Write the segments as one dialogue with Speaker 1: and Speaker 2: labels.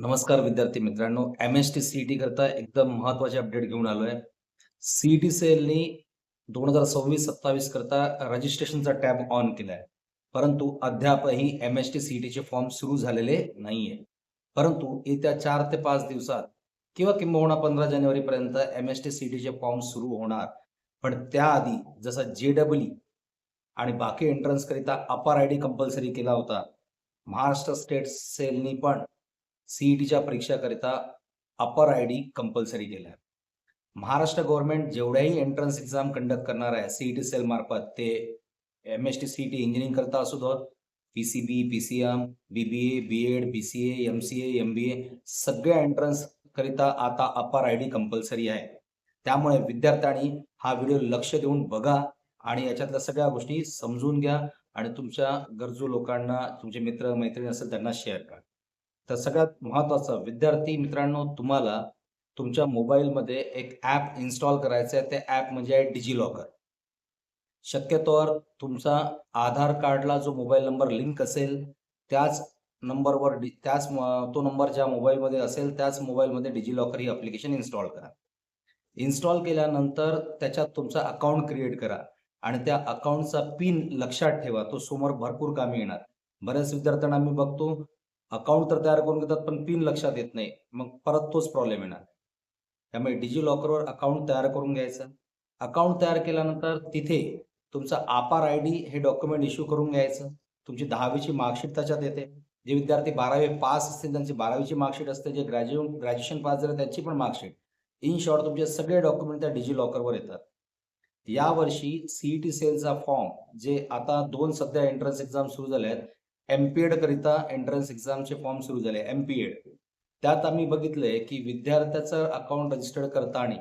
Speaker 1: नमस्कार विद्यार्थी मित्रांनो. M S T C T करता एकदम महत्त्वाचे अपडेट घेऊन आलोय. सीईटी सेलनी दोन हजार सव्वीस सत्तावीस करता रजिस्ट्रेशनचा टॅब ऑन केलाय. परंतु अद्यापही एम एस टी सी टीचे फॉर्म सुरू झालेले नाहीये. परंतु येत्या चार ते पाच दिवसात किंवा किंबहुना पंधरा जानेवारीपर्यंत एम एस टी सी टीचे फॉर्म सुरू होणार. पण त्याआधी जसं जे डब्ल्यू आणि बाकी एंट्रन्स करिता अपार आय डी कंपल्सरी केला होता. महाराष्ट्र स्टेट सेलनी पण सीईटीच्या परीक्षाकरिता अपर आय डी कंपल्सरी केला आहे महाराष्ट्र गव्हर्नमेंट जेवढ्याही एंट्रन्स एक्झाम कंडक्ट करणार आहे सीईटी सेल मार्फत ते M S T CET engineering करता असू दो P C B P C M B B A B Ed B C A M C A M B A सगळ्या entrance करिता आता अपर I D compulsory आहे. त्यामुळे विद्यार्थ्यांनी हा व्हिडिओ लक्ष देऊन बघा आणि याच्यातल्या सगळ्या गोष्टी समजून घ्या आणि तुमच्या गरजू लोकांना तुमचे मित्र मैत्रिणी असेल त्यांना शेअर करा. तर सगळ्यात महत्वाचं विद्यार्थी मित्रांनो तुम्हाला तुमच्या मोबाईलमध्ये एक ॲप इन्स्टॉल करायचं आहे. ते ॲप म्हणजे आहे डिजिलॉकर शक्यतोवर तुमचा आधार कार्डला जो मोबाईल नंबर लिंक असेल त्याच नंबरवर डि त्याच तो नंबर ज्या मोबाईलमध्ये असेल त्याच मोबाईलमध्ये डिजिलॉकर ही अप्लिकेशन इन्स्टॉल करा. इन्स्टॉल केल्यानंतर त्याच्यात तुमचा अकाउंट क्रिएट करा आणि त्या अकाउंटचा पिन लक्षात ठेवा. तो समोर भरपूर कामी येणार. बऱ्याच विद्यार्थ्यांना मी बघतो अकाउंट तर तयार करून घेतात पण पिन लक्षात येत नाही. मग परत तोच प्रॉब्लेम येणार. त्यामुळे डिजी लॉकरवर अकाउंट तयार करून घ्यायचं. अकाउंट तयार केल्यानंतर तिथे तुमचा आपार आय डी हे डॉक्युमेंट इश्यू करून घ्यायचं. तुमची दहावीची मार्कशीट त्याच्यात येते. जे विद्यार्थी बारावी पास असतील त्यांची बारावीची मार्कशीट असते. जे ग्रॅज्युएट ग्रॅज्युएशन पास झाले त्यांची पण मार्कशीट. इन शॉर्ट तुमचे सगळे डॉक्युमेंट त्या डिजी लॉकरवर येतात. यावर्षी सीईटी सेलचा फॉर्म जे आता दोन सध्या एंट्रन्स एक्झाम सुरू झाल्या आहेत एमपीएड करिता एंट्रन्स एक्झामचे फॉर्म सुरू झाले. एमपीएड त्यात आम्ही बघितलंय की विद्यार्थ्याचं अकाउंट रजिस्टर्ड करताना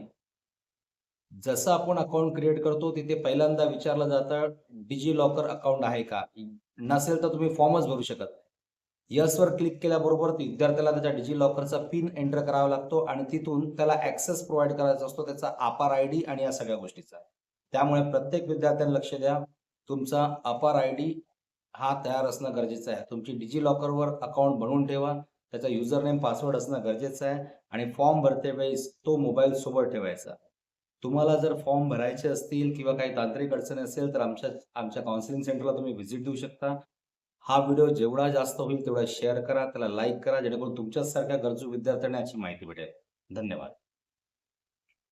Speaker 1: जसं आपण अकाउंट क्रिएट करतो तिथे पहिल्यांदा विचारलं जातं डिजी लॉकर अकाउंट आहे का? नसेल तर तुम्ही फॉर्मच भरू शकत यसवर क्लिक केल्याबरोबर विद्यार्थ्याला त्याच्या डिजी लॉकरचा पिन एंटर करावा लागतो आणि तिथून त्याला ऍक्सेस प्रोव्हाइड करायचा असतो त्याचा अपार आय डी आणि या सगळ्या गोष्टीचा. त्यामुळे प्रत्येक विद्यार्थ्यांना लक्ष द्या. तुमचा अपार आय डी हा तयार असणं गरजेचं आहे. तुमची डिजी लॉकरवर अकाउंट बनवून ठेवा. त्याचा युजर नेम पासवर्ड असणं गरजेचं आहे आणि फॉर्म भरते वेळेस तो मोबाईल सोबत ठेवायचा. तुम्हाला जर फॉर्म भरायचे असतील किंवा काही तांत्रिक अडचणी असेल तर आमच्या आमच्या काउन्सिलिंग सेंटरला तुम्ही व्हिजिट देऊ शकता. हा व्हिडिओ जेवढा जास्त होईल तेवढा शेअर करा त्याला लाईक करा जेणेकरून तुमच्याच सारख्या गरजू विद्यार्थ्यांना याची माहिती भेटेल. धन्यवाद.